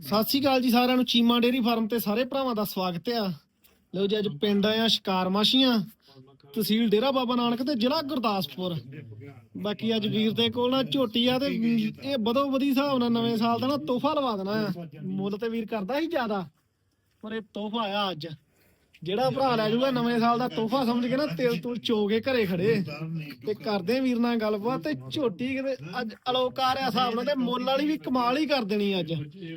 ਸਤਿ ਸ਼੍ਰੀ ਅਕਾਲ ਜੀ ਸਾਰਿਆਂ ਨੂੰ, ਚੀਮਾ ਡੇਰੀ ਫਾਰਮ ਤੇ ਸਾਰੇ ਭਰਾਵਾਂ ਦਾ ਸਵਾਗਤ ਆ ਲਓ ਜੀ, ਅੱਜ ਪਿੰਡ ਆਇਆ ਸ਼ਿਕਾਰ ਮਾਸ਼ੀਆਂ, ਤਹਿਸੀਲ ਡੇਰਾ ਬਾਬਾ ਨਾਨਕ ਤੇ ਜ਼ਿਲ੍ਹਾ ਗੁਰਦਾਸਪੁਰ। ਬਾਕੀ ਅੱਜ ਵੀਰ ਦੇ ਕੋਲ ਨਾ ਝੋਟੀ ਆ ਤੇ ਇਹ ਬਦੋ ਬਦੀ ਹਿਸਾਬ ਨਾਲ ਨਵੇਂ ਸਾਲ ਦਾ ਨਾ ਤੋਹਫਾ ਲਵਾ ਦੇਣਾ ਆ। ਮੁੱਲ ਤੇ ਵੀਰ ਕਰਦਾ ਸੀ ਜ਼ਿਆਦਾ, ਪਰ ਇਹ ਤੋਹਫਾ ਆ ਅੱਜ। ਜਿਹੜਾ ਭਰਾ ਲੈ ਜਾਊਗਾ ਨਵੇਂ ਸਾਲ ਦਾ ਤੋਹਫਾ ਸਮਝ ਕੇ ਨਾ ਤਿਲ ਤੁਲ ਚੋ ਕੇ ਘਰੇ ਖੜੇ। ਤੇ ਕਰਦੇ ਵੀਰ ਨਾਲ ਗੱਲਬਾਤ ਤੇ ਝੋਟੀ ਕਿਤੇ ਅੱਜ ਅਲੋਕਾਰ ਆ ਹਿਸਾਬ ਨਾਲ ਤੇ ਮੁੱਲ ਵਾਲੀ ਵੀ ਕਮਾਲ ਹੀ ਕਰ ਦੇਣੀ ਅੱਜ।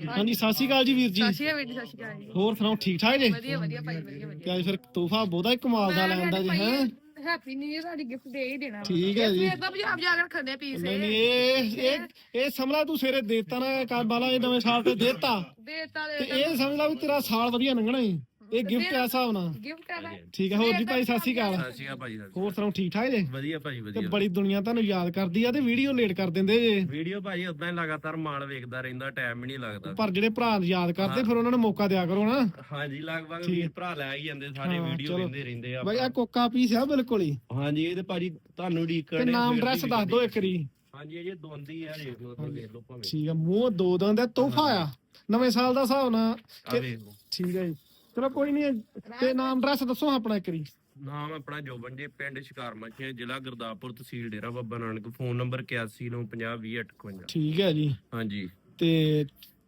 ਹਾਂਜੀ ਸਤਿ ਸ਼੍ਰੀ ਅਕਾਲ ਜੀ ਵੀਰ ਜੀ। ਸਤਿ ਸ਼੍ਰੀ ਅਕਾਲ ਜੀ, ਸਤਿ ਸ਼੍ਰੀ ਅਕਾਲ ਜੀ। ਹੋਰ ਸੁਣਾਓ ਠੀਕ ਠਾਕ ਜੀ? ਵਧੀਆ ਵਧੀਆ ਭਾਈ ਵਧੀਆ ਵਧੀਆ। ਕਿ ਅੱਜ ਫਿਰ ਤੋਹਫਾ ਬਹੁਤਾ ਹੀ ਕਮਾਲ ਦਾ ਲੈਂਦਾ ਜੀ ਹੈ? ਹੈਪੀ ਨਿਊ ਇਅਰ ਤੁਹਾਡੀ ਗਿਫਟ ਦੇ ਹੀ ਦੇਣਾ ਠੀਕ ਹੈ ਜੀ। ਇਹ ਤਾਂ ਪੰਜਾਬ ਜਾ ਕੇ ਰੱਖਦੇ ਪੀਸ ਨਹੀਂ ਇਹ। ਇਹ ਇਹ ਤੂੰ ਸਵੇਰੇ ਦੇਤਾ ਨਾ ਕੱਲ ਬਾਲਾ ਇਹ ਨਵੇਂ ਸਾਲ ਤੇ ਦੇਤਾ। ਦੇਤਾ ਇਹ ਸਮਝ ਲਾ ਵੀ ਤੇਰਾ ਸਾਲ ਵਧੀਆ ਲੰਘਣਾ ਹੀ ਇਹ ਗਿਫਟ ਐ ਹਿਸਾਬ ਨਾਲ। ਗਿਫਟ ਹੈ ਠੀਕ ਹੈ ਹੋਰ ਜੀ ਭਾਈ ਸਤਿ ਸ਼੍ਰੀ ਅਕਾਲ। ਸਤਿ ਸ਼੍ਰੀ ਅਕਾਲ ਭਾਈ ਸਤਿ ਸ਼੍ਰੀ ਹੋਰ ਸੁਣਾਓ ਠੀਕ ਠਾਕ ਜੀ? ਅਕਾਲ। ਵਧੀਆ ਭਾਈ ਤੇ ਵਧੀਆ। ਬੜੀ ਦੁਨੀਆ ਤੁਹਾਨੂੰ ਯਾਦ ਕਰਦੀ ਆ ਤੇ ਵੀਡੀਓ ਲੇਟ ਕਰ ਦਿੰਦੇ ਜੇ। ਵੀਡੀਓ ਭਾਈ ਉਦਾਂ ਹੀ ਲਗਾਤਾਰ ਮਾਲ ਵੇਖਦਾ ਰਹਿੰਦਾ ਟਾਈਮ ਹੀ ਨਹੀਂ ਲੱਗਦਾ। ਪਰ ਜਿਹੜੇ ਭਰਾ ਯਾਦ ਕਰਦੇ ਫਿਰ ਉਹਨਾਂ ਨੂੰ ਮੌਕਾ ਦਿਆ ਕਰੋ ਨਾ। ਹਾਂਜੀ ਲਗਭਗ ਵੀਰ ਭਰਾ ਲੈ ਹੀ ਜਾਂਦੇ ਸਾਰੇ ਹਾਂ, ਵੀਡੀਓ ਚਲੋ। ਲੈਂਦੇ ਰਹਿੰਦੇ ਆ ਬਾਈ ਆ ਕੋਕਾ ਪੀਸ ਆ ਬਿਲਕੁਲ ਹੀ। ਹਾਂਜੀ ਇਹ ਤੇ ਭਾਜੀ ਤੁਹਾਨੂੰ ਡੀਕ ਤੇ ਨਾਮ ਐਡਰੈਸ ਦੱਸ ਦਿਓ ਇੱਕ ਵਾਰੀ। ਹਾਂਜੀ ਇਹ ਦੋਂਦੀ ਆ ਦੇਖ ਲਓ ਤੁਸੀਂ ਵੇਖ ਲਓ ਭਾਵੇਂ। ਠੀਕ ਆ ਮੂੰਹ ਦੋ ਦੰਦ ਦਾ ਤੋਹਫਾ ਆ। ਨਵੇਂ ਸਾਲ ਦਾ ਹਿਸਾਬ ਨਾਲ। ਆ ਵੇਖ ਲਓ। ਠੀਕ ਹੈ ਜੀ। ਚਲੋ ਕੋਈ ਨਹੀਂ ਤੇ ਨਾਮ ਐਡਰੈਸ ਦੱਸੋ ਆਪਣਾ ਇੱਕ ਵਾਰੀ। ਨਾਮ ਆਪਣਾ ਜੋਬਨ ਜੀ ਪਿੰਡ ਸ਼ਿਕਾਰ ਮੱਛੀ ਜ਼ਿਲ੍ਹਾ ਗੁਰਦਾਸਪੁਰ ਤਹਿਸੀਲ ਡੇਰਾ ਬਾਬਾ ਨਾਨਕ। ਫੋਨ ਨੰਬਰ 8195020858 ਠੀਕ ਹੈ ਜੀ। ਹਾਂਜੀ। ਤੇ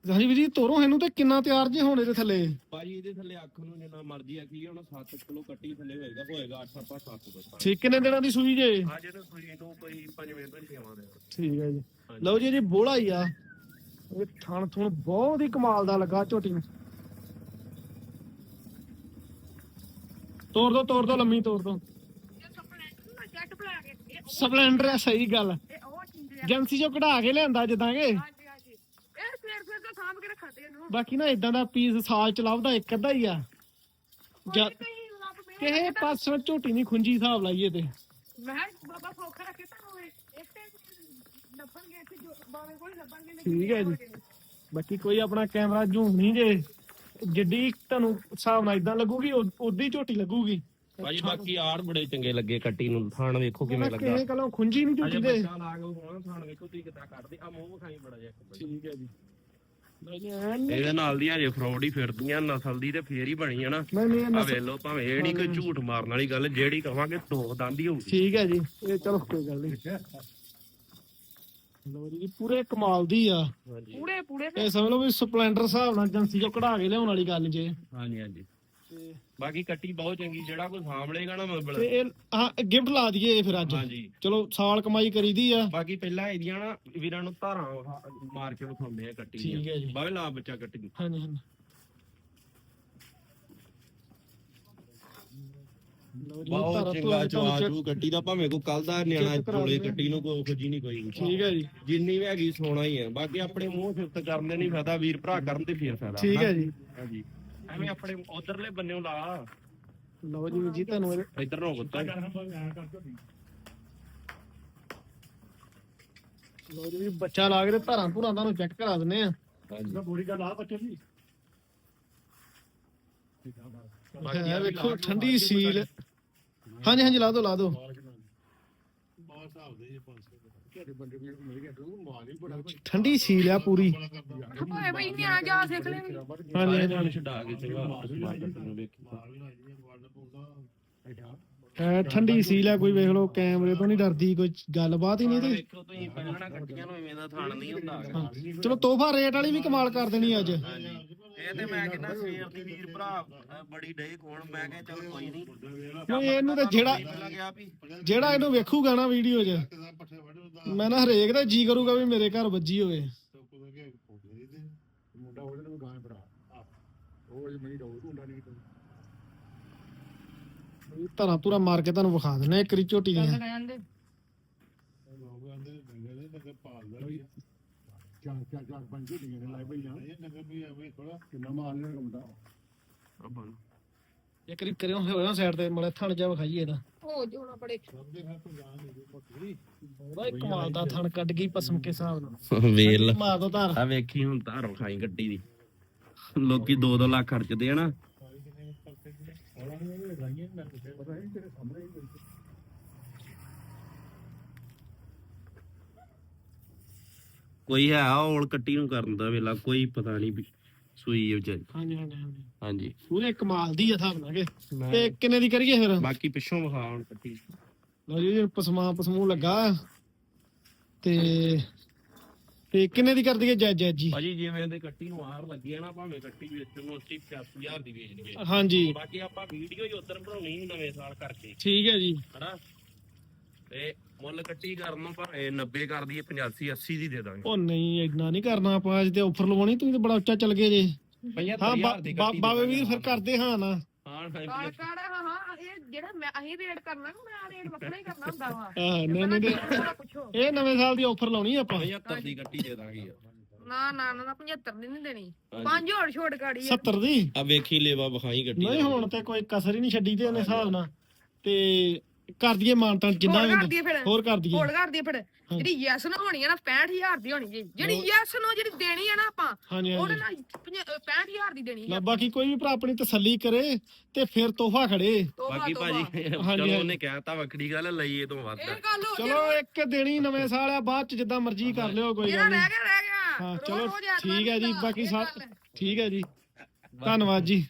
ਹਾਂਜੀ ਵੀਰ ਜੀ ਤੋਰੋ ਇਹਨੂੰ ਤੇ ਕਿੰਨਾ ਤਿਆਰ ਜੇ ਹੋਣੇ ਦੇ ਥੱਲੇ? ਭਾਜੀ ਇਹਦੇ ਥੱਲੇ ਅੱਖ ਨੂੰ ਜਿੰਨਾ ਮਰਜ਼ੀ ਆ ਕੀ ਹੁਣ 7 ਕਿਲੋ ਕੱਟੀ ਥੱਲੇ ਹੋਏਗਾ ਹੋਏਗਾ 8 ਆਪਾਂ 7 ਕਿਲੋ ਠੀਕ ਕਿੰਨੇ ਦਿਨਾਂ ਦੀ ਸੂਈ ਜੇ? ਆ ਜਿਹੜਾ ਸੂਈ ਨੂੰ ਕੋਈ ਪੰਜਵੇਂ ਤੋਂ ਹੀ ਆਵਾਂ ਦੇ ਠੀਕ ਹੈ ਜੀ। ਲਓ ਜੀ ਜੀ ਬੋਲਾ ਹੀ ਆ। ਇਹ ਥਣ ਥੁਣ ਬਹੁਤ ਹੀ ਕਮਾਲ ਦਾ ਲੱਗਾ ਝੋਟੀ ਨੂੰ। ਤੋੜ ਦੋ ਤੋੜ ਦੋ ਲੰਮੀ ਤੋੜ ਦੋ। ਸਪਲੈਂਡਰ ਹੈ ਸਹੀ ਗੱਲ। ਏਜੰਸੀ ਚੋਂ ਕਢਾ ਕੇ ਲਿਆਂਦਾ ਜਿੱਦਾਂ ਕਿ। ਬਾਕੀ ਨਾ ਇਦਾਂ ਦਾ ਪੀਸ ਸਾਲ ਚ ਲੱਭਦਾ ਇੱਕ ਅੱਧਾ ਹੀ ਆ। ਕਿਸੇ ਪਾਸੋਂ ਝੋਟੀ ਨਹੀਂ ਖੁੰਜੀ ਹਿਸਾਬ ਲਾਈਏ ਤੇ। ਮੈਂ ਕਿਹਾ ਬਾਬਾ ਸੌਖਾ ਰੱਖੇ ਤਾਂ ਇੱਕ ਤੇ ਲੱਭਣਗੇ ਇੱਥੇ ਜੋ ਬਾਵੇਂ ਕੋਈ ਲੱਭਣਗੇ ਨਹੀਂ ਠੀਕ ਹੈ ਜੀ। ਬਾਕੀ ਕੋਈ ਆਪਣਾ ਕੈਮਰਾ ਝੂਮ ਨਹੀਂ ਜੇ। ਜਿੱਡੀ ਤੁਹਾਨੂੰ ਹਿਸਾਬ ਨਾਲ ਇਦਾਂ ਲੱਗੂਗੀ ਉਦੀ ਝੋਟੀ ਲੱਗੂਗੀ। ਭਾਜੀ ਬਾਕੀ ਆੜ ਬੜੇ ਚੰਗੇ ਲੱਗੇ ਕੱਟੀ ਨੂੰ ਥਾਣ ਵੇਖੋ ਕਿਵੇਂ ਲੱਗਾ। ਕਿਸੇ ਕੋਲੋਂ ਖੁੰਜੀ ਨਹੀਂ ਅਜੇ ਝੋਟੀ ਦੇ ਬੱਚਾ ਲਾ ਕੇ ਹੋਣਾ ਥਾਣ ਵੇਖੋ ਤੁਸੀਂ ਕਿੱਦਾਂ ਕੱਢਦੇ ਆ ਮੂੰਹ ਵਿਖਾਈ ਬੜਾ ਜਿਹਾ ਇੱਕ ਵਾਰੀ। ਠੀਕ ਹੈ ਜੀ। ਨਹੀਂ ਐਨ- ਇਹਦੇ ਨਾਲ ਦੀ ਹਜੇ ਫਰੌਡ ਹੀ ਫਿਰਦੀਆਂ ਨਸਲ ਦੀ ਤੇ ਫੇਰ ਹੀ ਬਣੀ ਆ ਨਾ। ਆ ਵੇਖ ਲਓ ਭਾਵੇਂ ਇਹ ਨਹੀਂ ਕੋਈ ਝੂਠ ਮਾਰਨ ਵਾਲੀ ਗੱਲ ਜਿਹੜੀ ਕਵਾਂਗੇ ਦੋ ਦੰਦੀ ਹੋਊਗੀ। ਠੀਕ ਹੈ ਜੀ ਇਹ ਚਲੋ ਕੋਈ ਗੱਲ ਨਹੀਂ ਲੋ ਜੀ ਪੂਰੇ ਕਮਾਲ ਦੀ ਆ। ਹਾਂਜੀ। ਪੂਰੇ ਪੂਰੇ ਇਹ ਸਮਝ ਲਓ ਵੀ ਸਪਲੈਂਡਰ ਹਿਸਾਬ ਨਾਲ ਏਜੰਸੀ ਚੋਂ ਕਢਾ ਕੇ ਲਿਆਉਣ ਵਾਲੀ ਗੱਲ ਜੇ। ਹਾਂਜੀ ਹਾਂਜੀ। ਤੇ ਬਾਕੀ ਕੱਟੀ ਬਹੁਤ ਚੰਗੀ ਜਿਹੜਾ ਕੋਈ ਸਾਂਭਲੇਗਾ ਨਾ ਮਬਲ ਤੇ ਇਹ ਹਾਂ ਗਿਫਟ ਲਾ ਦਈਏ ਇਹ ਫਿਰ ਅੱਜ। ਹਾਂਜੀ। ਚਲੋ ਸਾਲ ਕਮਾਈ ਕਰੀਦੀ ਆ। ਬਾਕੀ ਪਹਿਲਾਂ ਇਹਦੀਆਂ ਨਾ ਵੀਰਾਂ ਨੂੰ ਧਾਰਾਂ ਮਾਰ ਕੇ ਵਿਖਾਉਂਦੇ ਆ ਕੱਟੀ ਠੀਕ ਹੈ ਜੀ। ਬਾਵੇ ਲਾ ਬੱਚਾ ਕੱਟੀ। ਹਾਂਜੀ ਹਾਂਜੀ ਲਓ ਜੀ, ਧਾਰਾ ਬਹੁਤ ਚੰਗਾ check- ਜਵਾਜੂ ਕੱਟੀ ਦਾ ਭਾਵੇਂ ਕੋ ਕੱਲ ਦਾ ਨਿਆਣਾ ਚੋਲੇ ਆ। ਕੱਟੀ ਨੂੰ ਕੋਈ ਖੁਜੀ ਨਹੀਂ ਕੋਈ। ਠੀਕ ਹੈ ਜੀ। ਜਿੰਨੀ ਵੀ ਹੈਗੀ ਸੋਨਾ ਹੀ ਹੈ। ਬਾਕੀ ਆਪਣੇ ਮੂੰਹ ਸਿਫਤ ਕਰਨ ਦੇ ਨਹੀਂ ਫਾਇਦਾ ਵੀਰ ਭਰਾ ਕਰਨ ਤੇ ਫੇਰ ਫਾਇਦਾ ਠੀਕ ਹੈ ਜੀ। ਹਾਂਜੀ। ਐਵੇਂ ਆਪਣੇ ਉਧਰਲੇ ਬੰਨਿਓ ਲਾ। ਲਓ ਜੀ ਜੀ ਤੁਹਾਨੂੰ ਇੱਧਰ ਨੂੰ ਕੁੱਤਾ ਲਓ ਜੀ ਬੱਚਾ ਲਾ ਕੇ ਤੇ ਧਾਰਾਂ ਧੁਰਾਂ ਤੁਹਾਨੂੰ ਚੈੱਕ ਕਰਾ ਦਿੰਨੇ ਆ ਹਾਂਜੀ। ਬੋੜੀ ਦਾ ਲਾ ਬੱਚੇ ਦੀ। ਬਾਕੀ ਇਹ ਵੇਖੋ ਠੰਡੀ ਸੀਲ ਹਾਂਜੀ ਹਾਂਜੀ ਲਾ ਦੋ ਲਾ ਦੋ ਠੰਡੀ ਸੀਲ ਆ ਪੂਰੀ। ਭਾਵੇਂ ਬਈ ਨਹੀਂ ਆ ਜਾ ਸਿੱਖ ਲੈ ਹਾਂਜੀ ਹਾਂਜੀ। ਹਾਂਜੀ ਛਡਾ ਕੇ ਚੰਗਾ ਇਹ ਠੰਡੀ ਸੀਲ ਆ ਕੋਈ ਵੇਖ ਲਓ ਕੈਮਰੇ ਤੋਂ ਨਹੀਂ ਡਰਦੀ ਕੋਈ ਗੱਲਬਾਤ ਹੀ ਨਹੀਂ ਤੇ ਵੇਖੋ ਤੁਸੀਂ ਪਹਿਲਾਂ ਕੱਟੀਆਂ ਨੂੰ ਇਵੇਂ ਦਾ ਥਾਣ ਨਹੀਂ ਹੁੰਦਾ ਹਾਂ। ਚਲੋ ਤੋਹਫਾ ਰੇਟ ਵਾਲੀ ਵੀ ਕਮਾਲ ਕਰ ਦੇਣੀ ਅੱਜ। ਹਾਂਜੀ। ਇਹ ਤੇ ਮੈਂ ਕਹਿੰਦਾ ਸਵੇਰ ਦੀ ਵੀਰ ਭਰਾ ਅਹ ਬੜੀ ਡੇ ਕੋਣ ਮੈਂ ਕਿਹਾ ਚਲ ਕੋਈ ਨਹੀਂ। ਨਹੀਂ ਇਹਨੂੰ ਤਾਂ ਜਿਹੜਾ ਪਹਿਲਾਂ ਗਿਆ ਵੀ ਜਿਹੜਾ ਇਹਨੂੰ ਵੇਖੂਗਾ ਨਾ ਵੀਡੀਓ 'ਚ ਮੈਂ ਨਾ ਹਰੇਕ ਦਾ ਜੀ ਕਰੂਗਾ ਵੀ ਮੇਰੇ ਘਰ ਵੱਜੀ ਹੋਵੇ। ਧਰਾਂ ਧੁਰਾ ਮਾਰ ਕੇ ਤੁਹਾਨੂੰ ਵਿਖਾ ਦਿੰਨੇ ਇੱਕ ਰੀ ਝੋਟੀ ਦੀਆਂ। ਕਹਿੰਦੇ ਇੱਕ ਰੀ ਕਰਿਓ ਹੋਇਆ ਸਾਈਡ ਤੇ ਮਲੇ ਥਣ ਜਾ ਵਿਖਾਈਏ ਇਹਦਾ। ਹੋ ਜੋਣਾ ਬੜੇ। ਇੱਕ ਕਮਾਲ ਦਾ ਥਣ ਕੱਢ ਗਈ ਪਸਮ ਕੇ ਹਿਸਾਬ ਨਾਲ। ਵੇਲ। ਮਾਰ ਦੋ ਧਾਰ। ਆ ਵੇਖੀ ਹੁਣ ਧਾਰ ਖਾਈ ਗੱਡੀ ਦੀ। ਲੋਕੀ 2-2 ਲੱਖ ਖਰਚਦੇ ਆ ਨਾ। ਕੋਈ ਹੈ ਔਲ ਕੱਟੀ ਨੂੰ ਕਰਨ ਦਾ ਵੇਲਾ ਕੋਈ ਪਤਾ ਨਹੀਂ ਵੀ ਸੂਈ ਹੈ ਵਿਚਾਰੀ। ਹਾਂਜੀ ਹਾਂਜੀ ਹਾਂਜੀ। ਹਾਂਜੀ। ਪੂਰੇ ਕਮਾਲ ਦੀ ਆ ਹਿਸਾਬ ਨਾਲ ਕਿ। ਤੇ ਕਿੰਨੇ ਦੀ ਕਰੀਏ ਫਿਰ? ਬਾਕੀ ਪਿੱਛੋਂ ਵਿਖਾ ਹੁਣ ਕੱਟੀ। ਲਓ ਜੀ ਪਸਮਾ ਪਸਮੂ ਲੱਗਾ। ਤੇ ਤੇ ਕਿੰਨੇ ਦੀ ਕਰ ਦਈਏ ਜੈ ਜੈ ਜੀ? ਭਾਜੀ ਜਿਵੇਂ ਇਹਦੇ ਕੱਟੀ ਨੂੰ ਆਰ ਲੱਗੀ ਹੈ ਨਾ ਭਾਵੇਂ ਕੱਟੀ ਵੇਚਣ ਨੂੰ 85000 ਦੀ ਵੇਚ ਲਈਏ ਹਾਂਜੀ। ਬਾਕੀ ਆਪਾਂ ਵੀਡੀਓ ਹੀ ਉਧਰ ਬਣਾਉਣੀ ਸੀ ਨਵੇਂ ਸਾਲ ਕਰਕੇ। ਠੀਕ ਹੈ ਜੀ। ਹਨਾ? ਤੇ ਮੁੱਲ ਕੱਟੀ ਕਰਨ ਨੂੰ ਪਰ ਇਹ 90 ਕਰ ਦਈਏ 85 80 ਦੀ ਦੇ ਦਾਂਗੇ। ਉਹ ਨਹੀਂ ਇੰਨਾ ਨਹੀਂ ਕਰਨਾ ਆਪਾਂ ਅੱਜ ਤੇ ਆਫਰ ਲਵਾਉਣੀ ਤੁਸੀਂ ਤੇ ਬੜਾ ਉੱਚਾ ਚੱਲ ਗਏ ਜੇ। ਹਾਂ ਬਾ- ਬਾ- ਬਾਵੇ ਵੀਰ ਫਿਰ ਕਰਦੇ ਹਾਂ ਨਾ। ਹਾਂ ਕਾੜ ਕਾੜ ਹਾਂ ਹਾਂ ਇਹ ਜਿਹੜਾ ਮੈਂ ਅਸੀਂ ਰੇਡ ਕਰਨਾ ਨਾ ਮੈਂ ਰੇਡ ਵੱਖਰਾ ਹੀ ਕਰਨਾ ਹੁੰਦਾ ਵਾ। ਆਹ, ਨਹੀਂ ਨਹੀਂ ਨਹੀਂ। ਥੋੜਾ ਪੁੱਛੋ। ਇਹ ਨਵੇਂ ਸਾਲ ਦੀ ਆਫਰ ਲਾਉਣੀ ਆਪਾਂ। 75 ਦੀ ਕੱਟੀ ਦੇ ਦਾਂਗੇ ਯਾਰ। ਨਾ ਨਾ ਨਾ 75 ਦੀ ਨਹੀਂ ਦੇਣੀ। ਪੰਜ ਹੋਰ ਛੋਟ ਕਾੜੀ ਆ। 70 ਦੀ? ਆ ਵੇਖੀ ਲੇਵਾ ਵਿਖਾਈ ਗੱਡੀ ਨਹੀਂ ਹੁਣ ਤੇ ਕੋਈ ਕਸਰ ਹੀ ਨਹੀਂ ਛੱਡੀ ਤੇ ਉਹਨੇ ਹਿਸਾਬ ਨਾਲ। ਤੇ ਕਰ ਦਈਏ ਮਾਨਤਾਂ ਜਿੰਨਾ ਹੋਰ ਵੀ ਕਰ ਦਈਏ ਫਿਰ। ਹੋਰ ਕਰ ਦਈਏ। ਹੋਰ ਕਰ ਦਈਏ ਫਿਰ। ਜਿਹੜੀ ਯੈਸ ਨੂੰ ਹੋਣੀ ਆ ਨਾ 65000 ਦੀ ਹੋਣੀ ਜੀ। ਜਿਹੜੀ ਯੈਸ ਨੂੰ ਜਿਹੜੀ ਦੇਣੀ ਆ ਨਾ ਆਪਾਂ ਹਾਂਜੀ ਉਹਦੇ ਨਾਲ 65000 ਦੀ ਦੇਣੀ ਲੈ ਆ ਬਾਕੀ ਕੋਈ ਵੀ ਭਰਾ ਆਪਣੀ ਤਸੱਲੀ ਕਰੇ ਤੇ ਫਿਰ ਤੋਹਫਾ ਖੜੇ। ਤੋਬਾ ਬਾਕੀ ਤੋਬਾ ਭਾਜੀ ਹਾਂਜੀ। ਚਲੋ ਉਹਨੇ ਕਹਿਤਾ ਵੱਖਰੀ ਗੱਲ ਲਈਏ ਤੋਂ ਵੱਧ। ਇਹ ਗੱਲ ਹੋ ਚਲੋ ਇੱਕ ਦੇਣੀ ਨਵੇਂ ਸਾਲ ਆ ਬਾਅਦ ਚ ਜਿੱਦਾਂ ਮਰਜ਼ੀ ਕਰ ਲਿਓ ਕੋਈ ਜਿਹੜਾ ਗੱਲ ਨਹੀਂ। ਰਹਿ ਗਿਆ ਰਹਿ ਗਿਆ। ਹਾਂ ਚਲੋ ਠੀਕ ਹੈ ਜੀ ਬਾਕੀ ਸਾ ਹੈ। ਠੀਕ ਹੈ ਜੀ। ਧੰਨਵਾਦ ਜੀ।